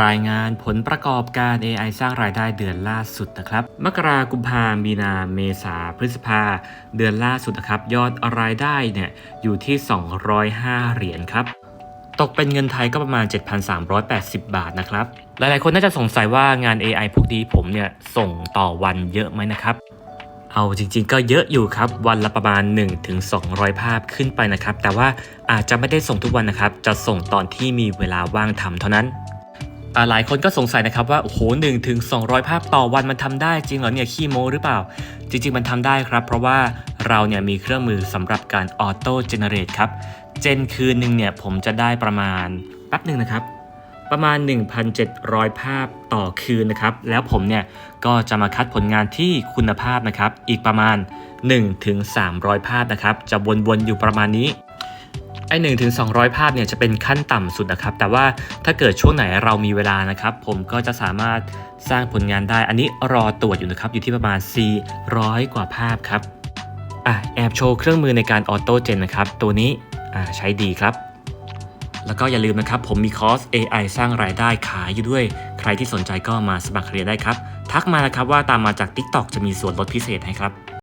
รายงานผลประกอบการ AI สร้างรายได้เดือนล่าสุดนะครับ มกรากุมภามีนา เมษา พฤษภา เดือนล่าสุดนะครับ ยอดรายได้เนี่ยอยู่ที่ 205 เหรียญครับ ตกเป็นเงินไทยก็ประมาณ 7,380 บาทนะครับ หลายๆ คนน่าจะสงสัยว่างาน AI พวกนี้ผมเนี่ยส่งต่อวันเยอะไหมนะครับ เอาจริงๆ ก็เยอะอยู่ครับ วันละประมาณ 1-200 ภาพขึ้นไปนะครับ แต่ว่าอาจจะไม่ได้ส่งทุกวันนะครับ จะส่งตอนที่มีเวลาว่างทำเท่านั้น หลายคนก็สงสัยนะครับว่าโอ้โหหนึ่งถึงสองภาพต่อวันมันทำได้จริงเหรอเนี่ยขี้โม้หรือเปล่า จริง ๆ มันทำได้ครับ เพราะว่าเราเนี่ยมีเครื่องมือสำหรับการออโต้เจเนเรตครับเจนคืนหนึ่งเนี่ยผมจะได้ประมาณแป๊บหนึ่งนะครับ ประมาณ 1,700 ภาพต่อคืนนะครับ แล้วผมเนี่ยก็จะมาคัดผลงานที่คุณภาพนะครับ อีกประมาณ 1-300 ภาพนะครับ จะวนๆอยู่ประมาณนี้ ไอ้หนึ่งถึงสองภาพเนี่ยจะเป็นขั้นต่ำสุดนะครับ แต่ว่าถ้าเกิดช่วงไหนเรามีเวลานะครับ ผมก็จะสามารถสร้างผลงานได้ อันนี้รอตรวจอยู่นะครับ อยู่ที่ประมาณ 400 กว่าภาพครับอะแอบโชว์เครื่องมือในการออโต้เจนนะครับ ตัวนี้อ่าใช้ดีครับ แล้วก็อย่าลืมนะครับ ผมมีคอร์ส AI สร้างรายได้ขายอยู่ด้วย ใครที่สนใจก็มาสมัครเรียนได้ครับ ทักมานะครับว่าตามมาจาก TikTok จะมีส่วนลดพิเศษให้ครับ